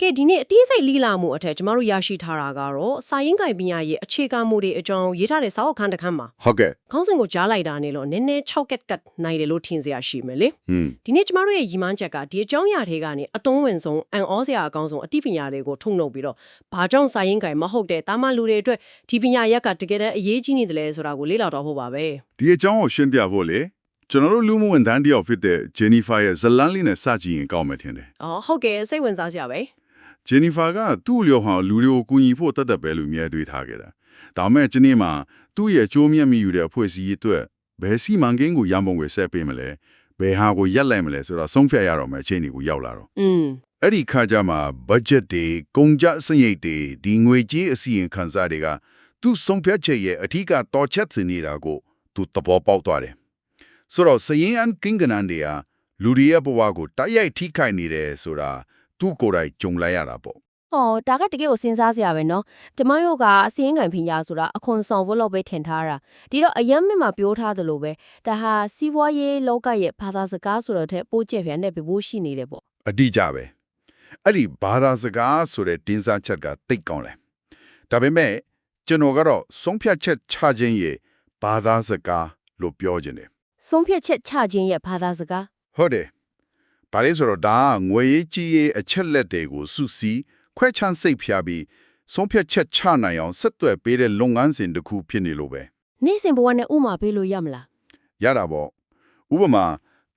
ကဲဒီနေ့အသေးစိတ်လီလာမှုအထက်ကျမတို့ရရှိထားတာကတော့စာရင်းကိုင်ပညာရဲ့အခြေခံမှုတွေအကြောင်းရေးထားတဲ့စာအုပ်ခန်းတစ်ခန်းမှာဟုတ်ကဲ့ခေါင်းစဉ်ကိုကြားလိုက်တာနဲ့လို့နည်းနည်း6ကက်ကတ်နိုင်တယ်လို့ထင်စရာရှိမယ်လေဟွန်းဒီနေ့ကျမတို့ရဲ့ရီမန်းချက်ကဒီအကြောင်းအရာတွေကနေအတုံးဝင်ဆုံးအန်ဩစရာအကောင်းဆုံးအသိပညာတွေကိုထုတ်နှုတ်ပြီးတော့ဘာကြောင့်စာရင်းကိုင်မဟုတ်တဲ့တာမန်လူတွေအတွက်ဒီပညာရက်ကတကယ်တမ်းအရေးကြီးနေတယ်လဲဆိုတာကိုလေ့လာတော့ဖို့ပါပဲဒီအကြောင်းကိုရှင်းပြဖို့လေကျွန်တော်တို့လူမှုဝန်ထမ်းတယောက်ဖြစ်တဲ့ Jennifer ရဲ့ဇတ်လန်းလေးနဲ့စကြည့်ရင်ကောင်းမယ်ထင်တယ်။အော်ဟုတ်ကဲ့စိတ်ဝင်စားစရာပဲ Jennifer ကသူ့လျော်ဟောလူတွေကိုကူညီဖို့တတ်တတ်ပဲလို့မြဲတွေးထားခဲ့တာဒါပေမဲ့ဒီနေ့မှာသူ့ရဲ့ကြိုးမြတ်မိယူတဲ့အဖွဲ့အစည်းအတွက်ဘယ်စီမံကိန်းကိုရန်ပုံကိုဆက်ပေးမလဲဘယ်ဟာကိုရက်လိုက်မလဲဆိုတော့ဆုံးဖြတ်ရတော့မယ့်အချိန်တွေကိုရောက်လာတော့။อืมအဲ့ဒီခါကျမှ budget တွေကုန်ကျစရိတ်တွေဒီငွေကြေးအစီရင်ခံစာတွေကသူဆုံးဖြတ်ချက်ရဲ့အထူးကတော့ချက်စနေတာကိုသူသဘောပေါက်သွားတယ်ဆိုတော့စရင်အန်ကင်ကနန်တွေဟာလူတွေရဲ့ဘဝကိုတိုက်ရိုက်ထိခိုက်နေတယ်ဆိုတာ သူကိုယ်တိုင်ကြုံလိုက်ရတာပေါ့ ဟောဒါကတကယ်ကိုစဉ်းစားစရာပဲเนาะကျမတို့ကအစင်းကံဖင်ရဆိုတာအခွန်ဆောင်ဖို့လို့ပဲထင်ထားတာဒီတော့အယမ်းမြင့်မှာပြောထားသလိုပဲဒါဟာစီးပွားရေးလောကရဲ့ဘာသာစကားဆိုတော့တဲ့ပိုးကျက်ပြန်တဲ့ပြဖို့ရှိနေတယ်ပေါ့ အတိအကျပဲအဲ့ဒီဘာသာစကားဆိုတဲ့တင်းစားချက်ကတိတ်ကောင်းလဲဒါပေမဲ့ကျွန်တော်ကတော့ဆုံးဖြတ်ချက်ချခြင်းရဲ့ဘာသာစကားလို့ပြောခြင်းတယ် ဆုံးဖြတ်ချက်ချခြင်းရဲ့ဘာသာစကား ဟုတ်တယ်။ ဘာလဲဆိုတော့ဒါကငွေရေးကြီးရေးအချက်လက်တွေကိုစုစည်းခွဲခြမ်းစိတ်ဖြာပြီးဆုံးဖြတ်ချက်ချနိုင်အောင်ဆက်သွယ်ပေးတဲ့လုပ်ငန်းစဉ်တစ်ခုဖြစ်နေလို့ပဲနေ့စဉ်ဘဝနဲ့ဥမာပေးလို့ရမလား။ရတာပေါ့။ဥပမာ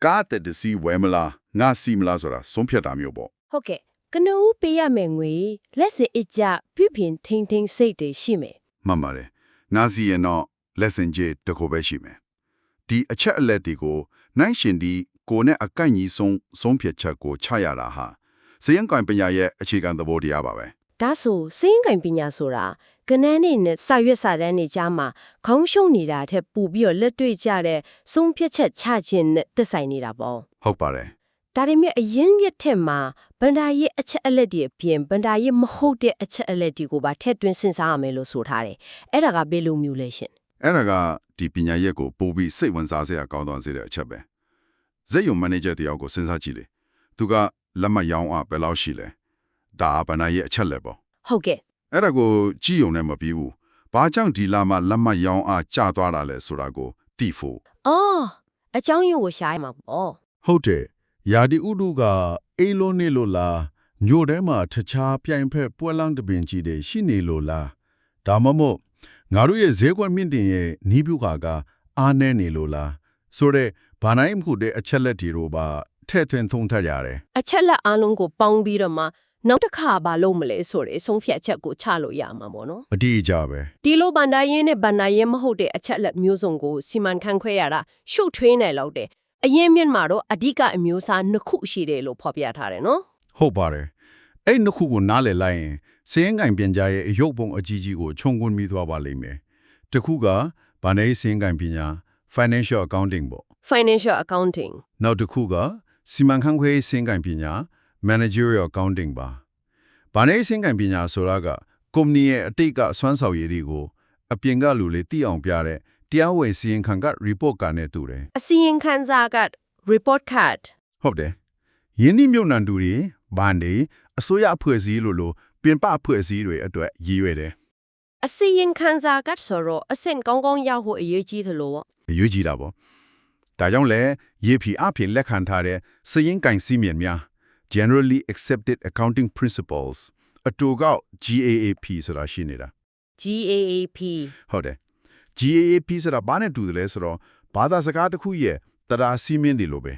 ကားတဲ့တစီဝဲမလားငါစီမလားဆိုတာဆုံးဖြတ်တာမျိုးပေါ့ဟုတ်ကဲ့ကနဦးပေးရမယ်ငွေလက်စအကြပြပြင်းထင်းထင်းစိတ်တွေရှိမယ်။မှန်ပါတယ်။ငါစီရင်တော့ lesson J တစ်ခုပဲရှိမယ်။ဒီအချက်အလက်တွေကိုနိုင်ရှင်ဒီ ကိုနဲ့အကန့်ကြီးဆုံးဆုံးဖြတ်ချက်ကိုချရတာဟာစရင်ကွန်ပညာရဲ့အခြေခံသဘောတရားပါပဲ။ဒါဆိုစင်းကံပညာဆိုတာကနန်းနေနဲ့စာရွက်စာတမ်းတွေကြားမှာခေါင်းရှုံနေတာထက်ပူပြီးတော့လက်တွေ့ကြတဲ့ဆုံးဖြတ်ချက်ချခြင်းနဲ့သက်ဆိုင်နေတာပေါ့ဟုတ်ပါတယ်ဒါပေမဲ့အရင်ရက်ထက်မှာဗန္ဒာရဲ့အချက်အလက်တွေအပြင်ဗန္ဒာရဲ့မဟုတ်တဲ့အချက်အလက်တွေကိုပါထည့်သွင်းစဉ်းစားရမယ်လို့ဆိုထားတယ်အဲ့ဒါကဘယ်လိုမျိုးလဲရှင်အဲ့ဒါကဒီပညာရက်ကိုပို့ပြီးစိတ်ဝင်စားစရာကောင်းသွားစေတဲ့အချက်ပဲ ဇက်ယုံမန်နေဂျာတယောက်ကိုစဉ်းစားကြည့်လေသူကလက်မှတ်ရောင်းအားဘယ်လောက်ရှိလဲဒါကဘဏ္ဍာရဲ့အချက်လက်ပေါ့ဟုတ်ကဲ့အဲ့ဒါကိုကြည့်ုံနဲ့မပြီးဘူးဘာကြောင့်ဒီလာမှလက်မှတ်ရောင်းအားကျသွားတာလဲဆိုတာကိုသိဖို့အော်အကြောင်းရင်းကိုရှားရမှာပေါ့ဟုတ်တယ်ယာဒီဥဒုကအေးလုံးနေလို့လားမြို့ထဲမှာတခြားပြိုင်ဖက်ပွဲလန်းတပင်ကြီးတွေရှိနေလို့လားဒါမှမဟုတ်ငါတို့ရဲ့ဈေးကွက်မြင့်တင်ရဲ့နီးပြူခါကအားနေနေလို့လားဆိုတော့ ဘာနိုင်မှုတဲ့အချက်လက်တွေတော့ပါထဲ့သွင်းသုံးထရတယ်အချက်လက်အားလုံးကိုပေါင်းပြီးတော့မှနောက်တစ်ခါဘာလုပ်မလဲဆိုတဲ့ဆုံးဖြတ်ချက်ကိုချလို့ရမှာပေါ့နော်အတိအကျပဲဒီလိုဗန္ဒာရင်းနဲ့ဗန္ဒာရင်းမဟုတ်တဲ့အချက်လက်မျိုးစုံကိုစီမံခန့်ခွဲရတာရှုပ်ထွေးနေလို့တဲ့အရင်မြင့်မှာတော့အဓိကအမျိုးအစားနှစ်ခုရှိတယ်လို့ဖော်ပြထားတယ်နော်ဟုတ်ပါတယ်အဲ့နှစ်ခုကိုနားလည်လိုက်ရင်စည်ရင်ကင်ပြန်ကြရဲ့အယုတ်ပုံအကြီးကြီးကိုခြုံငုံမိသွားပါလိမ့်မယ်တစ်ခုကဗာနေစည်ရင်ကင်ပညာ financial accounting ပေါ့ financial accounting နောက်တစ်ခုကစီမံခန့်ခွဲရေးစင်ကံပညာ managerial accounting ပါ။ဗာနေစင်ကံပညာဆိုတာကကုမ္ပဏီရဲ့အတိတ်ကစွမ်းဆောင်ရည်တွေကိုအပြင်ကလူတွေသိအောင်ပြတဲ့တရားဝင်စီရင်ခံက report ကနဲ့တူတယ်အစီရင်ခံစာက report card ။ဟုတ်တယ်။ယင်းနှိမြုပ်နှံသူတွေဗန်ဒီအစိုးရအဖွဲ့အစည်းလိုလိုပြင်ပအဖွဲ့အစည်းတွေအတွက်ရည်ရွယ်တယ် အစီရင်ခံစာကဆိုတော့အဆင့်ကောင်းကောင်းရောက်ဖို့အရေးကြီးသလိုပေါ့။အရေးကြီးတာပေါ့။ဒါကြောင့်လဲရေဖြီအဖြစ်လက်ခံထားတဲ့စရင်ကင်စီမင်းများ generally accepted accounting principles အတူကောက် GAAP ဆိုတာရှိနေတာ GAAP ဟုတ်တယ် GAAP ဆိုတာဘာနဲ့တူတယ်လဲဆိုတော့ဘာသာစကားတစ်ခုရဲ့တရားစီမင်းတွေလိုပဲ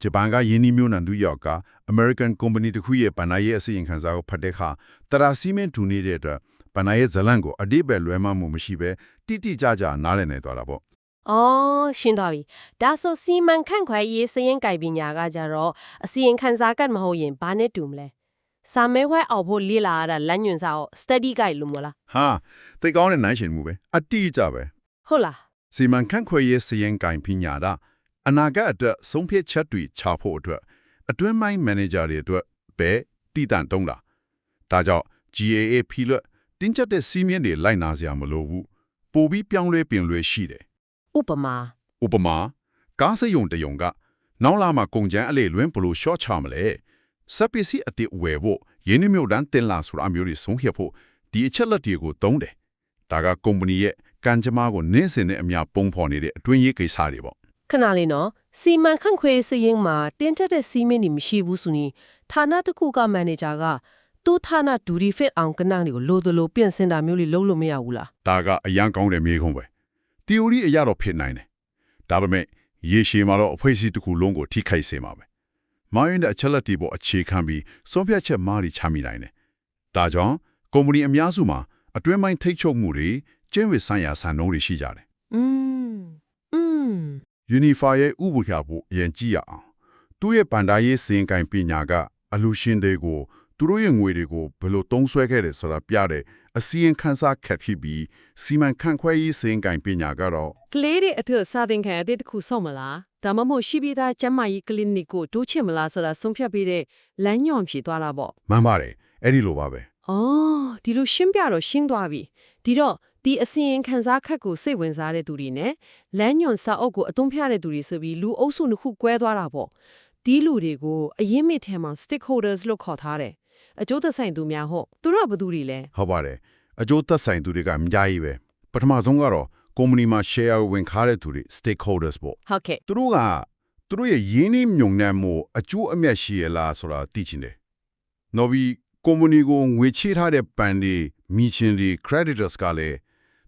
ဂျပန်ကယင်းနှီးမျိုးနံသူရောက်က American company တစ်ခုရဲ့ပဏာရဲ့အစီရင်ခံစာကိုဖတ်တဲ့အခါတရားစီမင်းတူနေတဲ့အတွက် ပဏာရဲ့ဇလန်ကိုအတိပယ်လွဲမှမှုမရှိပဲတိတိကျကျနားလည်နေသွားတာပေါ့အော်ရှင်းသွားပြီဒါဆိုစီမံခန့်ခွဲရေးစရင်ကြိုင်ပညာကကြတော့အစီရင်ခံစာကမဟုတ်ရင်ဘာနဲ့တူမလဲစာမဲခွဲအောင်ဖို့လေ့လာရတာလမ်းညွှန်စာကို study guide လို့မလားဟာသိကောင်းတဲ့နိုင်ရှင်မှုပဲအတိအကျပဲဟုတ်လားစီမံခန့်ခွဲရေးစီရင်ကင်ပညာတာအနာဂတ်အတွက်ဆုံးဖြတ်ချက်တွေချဖို့အတွက်အတွင်းပိုင်းမန်နေဂျာတွေအတွက်ပဲတည်တံ့တုံးတာဒါကြောင့် GAAP လွတ် တင်းကျပ်တဲ့စီးမြင်တွေလိုက်နာစရာမလိုဘူးပိုပြီးပြောင်းလဲပြင်လွယ်ရှိတယ်ဥပမာဥပမာကားစယုံတယုံကနောက်လာမှာကုန်ကျန်းအလေလွင်းဘလို့ရှော့ချမလဲစက်ပစ္စည်းအတစ်ဝယ်ဖို့ရင်းနှီးမြှုပ်နှံတင်လာဆိုတာအမျိုးတွေဆုံးဖြတ်ဖို့ဒီအချက်လက်တွေကိုသုံးတယ်ဒါကကုမ္ပဏီရဲ့ကံကြမ္မာကိုနင်းစင်တဲ့အများပုံဖော်နေတဲ့အတွင်းရေးကိစ္စတွေပေါ့ခဏလေးနော်စီမံခန့်ခွဲစည်းရင်းမှာတင်းကျပ်တဲ့စီးမင်းတွေမရှိဘူးဆိုရင်ဌာနတစ်ခုကမန်နေဂျာက သူ့ဌာနဒူရီဖစ်အောင်ကနန်းတွေကိုလိုသလိုပြင်ဆင်တာမျိုးတွေလုပ်လို့မရဘူးလား ဒါကအရန်ကောင်းတဲ့မြေခုံးပဲ theory အရတော့ဖြစ်နိုင်တယ်ဒါပေမဲ့ရေရှည်မှာတော့အဖွဲ့အစည်းတစ်ခုလုံးကိုထိခိုက်စေမှာပဲမိုင်းရင်တဲ့အချက်လက်တွေပေါ်အခြေခံပြီးစွန့်ဖြတ်ချက်မှားတွေချမိနိုင်တယ်ဒါကြောင့်ကုမ္ပဏီအများစုမှာအတွင်းပိုင်းထိတ်ချုပ်မှုတွေကျင်းဝဆိုင်ရာစံနှုန်းတွေရှိကြတယ် อืมอืม Unify ရဲ့ဥပဒေဖို့အရင်ကြည့်ရအောင်သူ့ရဲ့ပန်ဒါရေးစင်ကင်ပညာကအလူရှင်တွေကို သူတို့ရဲ့ငွေတွေကိုဘယ်လိုသုံးစွဲခဲ့တယ်ဆိုတာပြတဲ့အစီရင်ခံစာခက်ဖြစ်ပြီးစီမံခန့်ခွဲရေးစင်ကင်ပညာကတော့ကလေးတွေအထက်စာသင်ခန်းအသစ်တစ်ခုဆောက်မလားဒါမှမဟုတ်ရှိပြီးသားကျန်းမာရေးကလနစ်ကိုတိုးချဲ့မလားဆိုတာဆုံးဖြတ်ပြီးတဲ့လမ်းညွန်ဖြေသွားတာပေါ့မှန်ပါတယ်အဲ့ဒီလိုပါပဲ။အော်ဒီလိုရှင်းပြတော့ရှင်းသွားပြီ။ဒီတော့ဒီအစီရင်ခံစားခက်ကိုစိတ်ဝင်စားတဲ့သူတွေနဲ့လမ်းညွန်စာအုပ်ကိုအသုံးပြတဲ့သူတွေဆိုပြီးလူအုပ်စုတစ်ခုကွဲသွားတာပေါ့။ဒီလူတွေကိုအရင်မိထဲမှာ stakeholders လို့ခေါ်ထားတယ်။ အကျိုးသက်ဆိုင်သူများဟုတ်။သူတို့ကဘယ်သူတွေလဲဟုတ်ပါတယ်အကျိုးသက်ဆိုင်သူတွေကအများကြီးပဲပထမဆုံးကတော့ကုမ္ပဏီမှာ share ဝင်ခါတဲ့သူတွေ stakeholders ပေါ့။ဟုတ်ကဲ့သူတို့ကသူတို့ရဲ့ရင်းနှီးမြှုပ်နှံမှုအကျိုးအမြတ်ရှိရလားဆိုတာသိချင်တယ်။နောက်ပြီးကုမ္ပဏီကိုငွေချေးထားတဲ့ပန်တွေမိချင်းတွေ creditors ကလည်း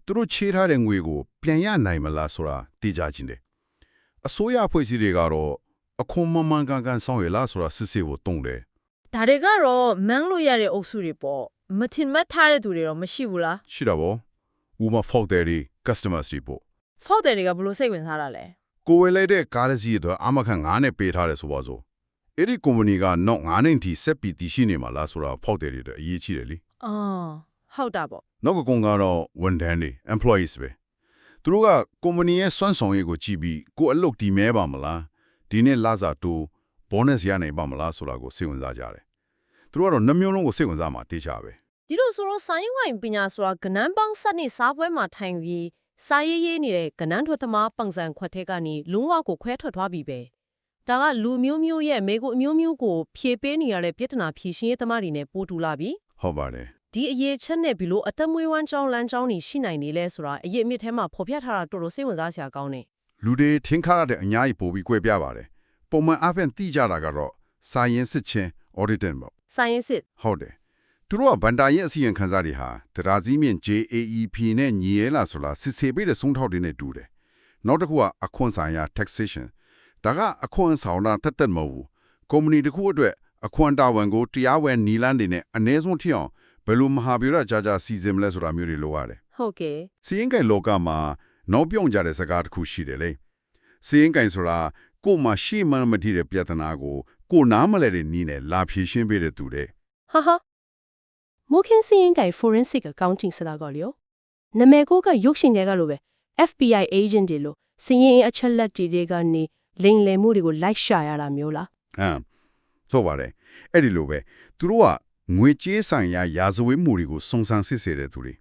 သူတို့ချေးထားတဲ့ငွေကိုပြန်ရနိုင်မလားဆိုတာသိကြချင်တယ်။အစိုးရအဖွဲ့အစည်းတွေကတော့အခွန်မမှန်ကန်ကန်ဆောင်ရလားဆိုတာစစ်စစ်ကိုတုံးတယ် ဒါတွေကတော့မန်းလို့ရတဲ့အုပ်စုတွေပေါ့မထင်မှတ်ထားတဲ့သူတွေတော့မရှိဘူးလား။ရှိတာပေါ့။ဥပမာ fault တွေ customers တွေပေါ့ဖောက်တယ်တွေကဘယ်လိုစိတ်ဝင်စားတာလဲ။ကိုယ်ဝယ်လိုက်တဲ့ကားတစ်စီးအတွက်အမခန့်9နဲ့ပေးထားတယ်ဆိုပါစို့။အဲ့ဒီကုမ္ပဏီကနောက်9နှစ်ထိဆက်ပြီးတည်ရှိနေမှာလားဆိုတာ fault တွေအတွက်အရေးကြီးတယ်လေ။အော်ဟုတ်တာပေါ့နောက်ကကုန်းကတော့ဝန်ထမ်းတွေ employees ပဲသူတို့ကကုမ္ပဏီရဲ့စွမ်းဆောင်ရည်ကိုကြည့်ပြီးကိုယ်အလုပ်တည်မဲပါမလားဒီနေ့လစာတိုး bonus ရနိုင်ပါမလားဆိုတာကိုစိတ်ဝင်စားကြတယ် သူတို့ကတော့နှမျိုးလုံးကိုစိတ်ဝင်စားမှာတေချာပဲဒီလိုဆိုတော့ဆိုင်းဝိုင်ပညာဆိုတာကနန်းပေါင်းစက်နဲ့စားပွဲမှာထိုင်ပြီးစားရေးရေးနေတဲ့ကနန်းထွက်သမားပုံစံခွက်ထဲကနေလုံးဝကိုခွဲထွက်သွားပြီပဲဒါကလူမျိုးမျိုးရဲ့မိကိုအမျိုးမျိုးကိုဖြေပေးနေရတဲ့ပြဿနာဖြေရှင်းရေးသမားတွေနဲ့ပို့တူလာပြီဟုတ်ပါတယ်ဒီအရေးချက်နဲ့ဘီလို့အသက်မွေးဝမ်းကြောင်းလမ်းကြောင်းနေရှိနိုင်နေလဲဆိုတာအရေးအမြစ်ထဲမှာဖော်ပြထားတာတော်တော်စိတ်ဝင်စားစရာကောင်းတယ်လူတွေထင်ခါရတဲ့အများကြီးပို့ပြီး꿰ပြပါတယ်ပုံမှန်အဖန်တိကြတာကတော့စာရင်စစ်ချင်း auditing ပေါ့ ဆိုင်းစစ်ဟုတ်တယ်သူတို့ကဗန်တာရဲ့အစီရင်ခံစားတွေဟာတရာစည်းမြင့် JAEP နဲ့ညီရဲလားဆိုတာစစ်ဆေးပေးတဲ့ဆုံးထောက်တွေနဲ့တူတယ်နောက်တစ်ခုကအခွန်ဆိုင်ရာ taxation ဒါကအခွန်ဆောင်တာတက်တက်မဟုတ်ဘူးကုမ္ပဏီတစ်ခုအတွက်အခွန်တာဝန်ကိုတရားဝင်နီလန်းတွေနဲ့အ ਨੇ ဆုံးထိအောင်ဘယ်လိုမဟာဗျူဟာကြာကြာစီစဉ်မလဲဆိုတာမျိုးတွေလိုရတယ်ဟုတ်ကဲ့စီရင်ကိုင်လောကမှာနောက်ပြုံးကြတဲ့စကားတစ်ခုရှိတယ်လေစီရင်ကိုင်ဆိုတာကို့မှာရှိမှန်းမသိတဲ့ပြဿနာကို ကိုနားမလဲတဲ့နီးနဲ့လာဖြေရှင်းပေးတဲ့သူတဲ့ဟာဟာမိုးခင်းစရင်ကိုင် forensic accounting ဆိုတာကလေနမဲကိုကရုပ်ရှင်တွေကလိုပဲ FBI agent တွေလို့စရင်အချက်လက်တွေကနေလိမ်လည်မှုတွေကို like ရှာရတာမျိုးလားဟမ်ဆိုပါတယ်အဲ့ဒီလိုပဲသူတို့ကငွေကြေးဆိုင်ရာရာဇဝတ်မှုတွေကိုစုံစမ်းစစ်ဆေးတဲ့သူတွေ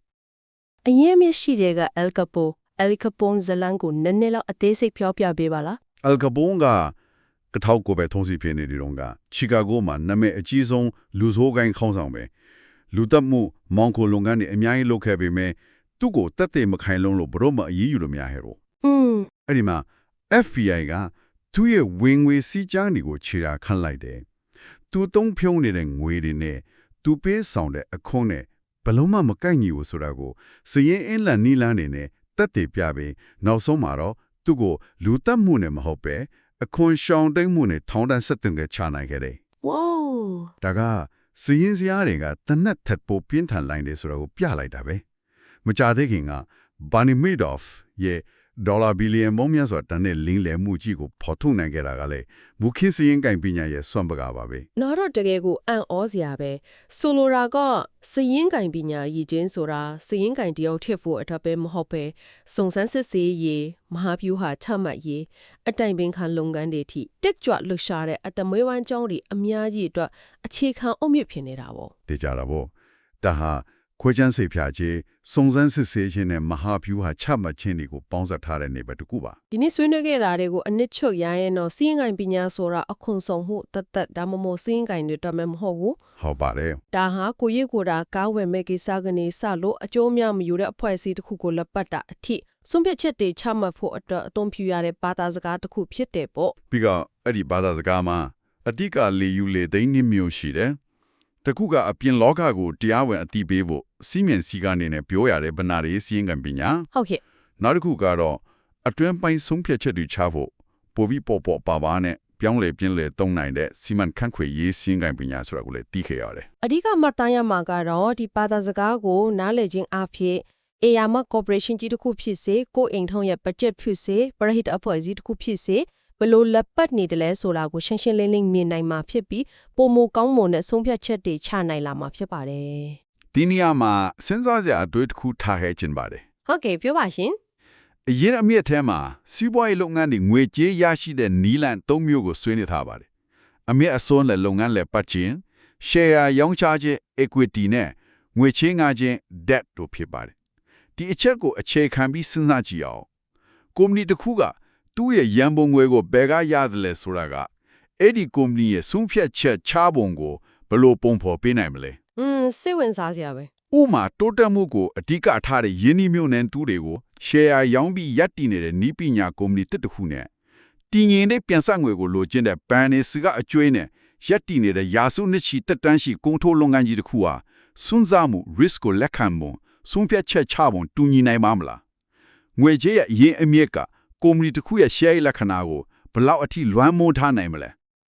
အရင်မျက်ရှိတွေက El Capo El Capone ဇလန်ကိုနည်းနည်းလောက်အသေးစိတ်ပြောပြပေးပါလားအယ်က ဘွန်ကကထောက်ကိုပဲထုံးစီဖြစ်နေဒီတော့ကချီကာဂိုမှာနာမည်အကြီးဆုံးလူဆိုးကိုင်းခေါင်းဆောင်ပဲလူတက်မှုမောင်ကိုလုပ်ငန်းတွေအများကြီးလုပ်ခဲ့ပေမဲ့သူ့ကိုတက်တဲ့မခိုင်လုံးလို့ဘရောမအရေးယူလို့မရဟဲ့တော့อืมအဲ့ဒီမှာ FBI ကသူ့ရဲ့ဝင်ငွေစီးကြမ်းတွေကိုခြေရာခန့်လိုက်တယ်။သူသုံးဖြုံးနေတဲ့ငွေတွေနဲ့သူပေးဆောင်တဲ့အခွန်နဲ့ဘလုံးမမကိုက်ညီဘူးဆိုတာကိုစရင်အင်းလန်နီလန်းနေနဲ့တက်တည်ပြပြီးနောက်ဆုံးမှာတော့သူ့ကိုလူတက်မှုနဲ့မဟုတ်ပဲ အခွန်ရှောင်တိတ်မှုနဲ့ထောင်ဒဏ်ဆက်တင်ကချနိုင်ခဲ့တယ် wow ။ဒါကစရင်စရာတွေကတနက်ထက်ပိုပြင်းထန်လိုက်တယ်ဆိုတာကိုပြလိုက်တာပဲ။မကြသေးခင်က Barney Madoff ရဲ့ ဒေါ်လာဘီလီယံပေါင်းများစွာတန်တဲ့လင်းလည်မှုကြီးကိုဖော်ထုတ်နိုင်ခဲ့တာကလည်းမူခင်းစရင်ကင်ပညာရဲ့စွန့်ပကားပါပဲနောက်တော့တကယ်ကိုအံ့ဩစရာပဲဆိုလိုတာကစရင်ကင်ပညာရည်ချင်းဆိုတာစရင်ကင်တယောက်ထစ်ဖို့အတွက်ပဲမဟုတ်ပဲစုံစမ်းစစ်ဆေးရေးမဟာဗျူဟာချမှတ်ရေးအတိုင်ပင်ခံလုပ်ငန်းတွေထိတက်ကြွလှူရှာတဲ့အတမွေးဝမ်းကြောင်းတွေအများကြီးအတွက်အခြေခံအုတ်မြစ်ဖြစ်နေတာပေါ့တေကြတာပေါ့ဒါဟာ ခွဲချမ်းစေဖြာခြင်းစုံစမ်းစစ်ဆေးခြင်းနဲ့မဟာဗျူဟာချမှတ်ခြင်းတွေကိုပေါင်းစပ်ထားတဲ့နေပဲတစ်ခုပါဒီနေ့ဆွေးနွေးခဲ့တာတွေကိုအနစ်ချုပ်ရရင်တော့စီးရင်ကိုင်ပညာဆိုတာအခွန်ဆောင်မှုတတ်တတ်ဒါမှမဟုတ်စီးရင်ကိုင်တွေတော့မဟုတ်ဘူးဟုတ်ပါတယ်ဒါဟာကိုရိပ်ကိုယ်တာကားဝယ်မဲ့ကိစ္စကနေစလို့အကျိုးအများမယူတဲ့အဖွဲ့အစည်းတစ်ခုကိုလက်ပတ်တာအထိစွန့်ပစ်ချက်တွေချမှတ်ဖို့အတွက်အသုံးပြုရတဲ့ဘာသာစကားတစ်ခုဖြစ်တယ်ပေါ့ပြီးတော့အဲ့ဒီဘာသာစကားမှာအတိကလေယူလေသိန်းနှမျိုးရှိတယ် တခုကအပြင်လောကကိုတရားဝင်အတိပေးဖို့စီးမြင်စည်းကနေနဲ့ပြောရတဲ့ဗနာရေးစီးရင်ကံပညာဟုတ်ကဲ့နောက်တစ်ခုကတော့အတွင်းပိုင်းဆုံးဖြတ်ချက်တွေချဖို့ပိုပြီးပေါ်ပေါ်ပါပါနဲ့ပြောင်းလဲပြင်းလဲသုံးနိုင်တဲ့စီမံခန့်ခွဲရေးစီးရင်ကံပညာဆိုတာကိုလည်းသိခဲ့ရတယ်အဓိကမှတ်တမ်းရမှာကတော့ဒီဘာသာစကားကိုနားလည်ခြင်းအဖြစ်အေယာမကော်ပိုရေးရှင်းကြီးတစ်ခုဖြစ်စေကိုအိမ်ထုံးရဲ့ budget ဖြစ်စေပရဟိတအဖွဲ့အစည်းတစ်ခုဖြစ်စေ ဘယ်လို့လက်ပတ်နေတယ်လဲဆိုတာကိုရှင်းရှင်းလင်းလင်းမြင်နိုင်မှာဖြစ်ပြီးပုံမကောင်းမွန်တဲ့ဆုံးဖြတ်ချက်တွေချနိုင်လာမှာဖြစ်ပါတယ်ဒီနေရာမှာစဉ်းစားစရာအတွေ့တစ်ခုထားခဲ့ခြင်းပါတယ်ဟုတ်ကဲ့ပြောပါရှင်အရင်အမြင့်ထဲမှာစီးပွားရေးလုပ်ငန်းတွေငွေကြေးရရှိတဲ့နီးလန်၃မျိုးကိုဆွေးနွေးထားပါတယ်အမြင့်အစွန်းလည်းလုပ်ငန်းလည်းပတ်ခြင်း share ရောင်းချခြင်း equity နဲ့ငွေချေးငှားခြင်း debt တို့ဖြစ်ပါတယ်ဒီအချက်ကိုအခြေခံပြီးစဉ်းစားကြည့်အောင်ကုမ္ပဏီတစ်ခုက သူ့ရဲ့ရန်ပုံငွေကိုဘယ်ကရတယ်လဲဆိုတာကအဲ့ဒီကုမ္ပဏီရဲ့ဆုံးဖြတ်ချက်ချပုံကိုဘယ်လိုပုံဖော်ပေးနိုင်မလဲอืมစိတ်ဝင်စားစရာပဲဥမာတိုးတက်မှုကိုအဓိကထားတဲ့ယင်းနှမျိုးနဲ့တူးတွေကို share ရောင်းပြီးရပ်တည်နေတဲ့နီးပညာကုမ္ပဏီတစ်တစ်ခုနဲ့တည်ငြိမ်တဲ့ပြန်ဆက်ငွေကိုလိုချင်တဲ့ဘဏ်နေစကအကျွေးနဲ့ရပ်တည်နေတဲ့ရာစုနှစ်ချီတက်တန်းရှိကုန်ထုတ်လုပ်ငန်းကြီးတစ်ခုဟာစွန့်စားမှု risk ကိုလက်ခံပုံဆုံးဖြတ်ချက်ချပုံတူညီနိုင်မှာမလားငွေကြေးရဲ့အရင်အမြစ်က ကုမ္ပဏီတစ်ခုရဲ့ share လက္ခဏာကိုဘယ်လောက်အထိလွှမ်းမိုးထားနိုင်မလဲ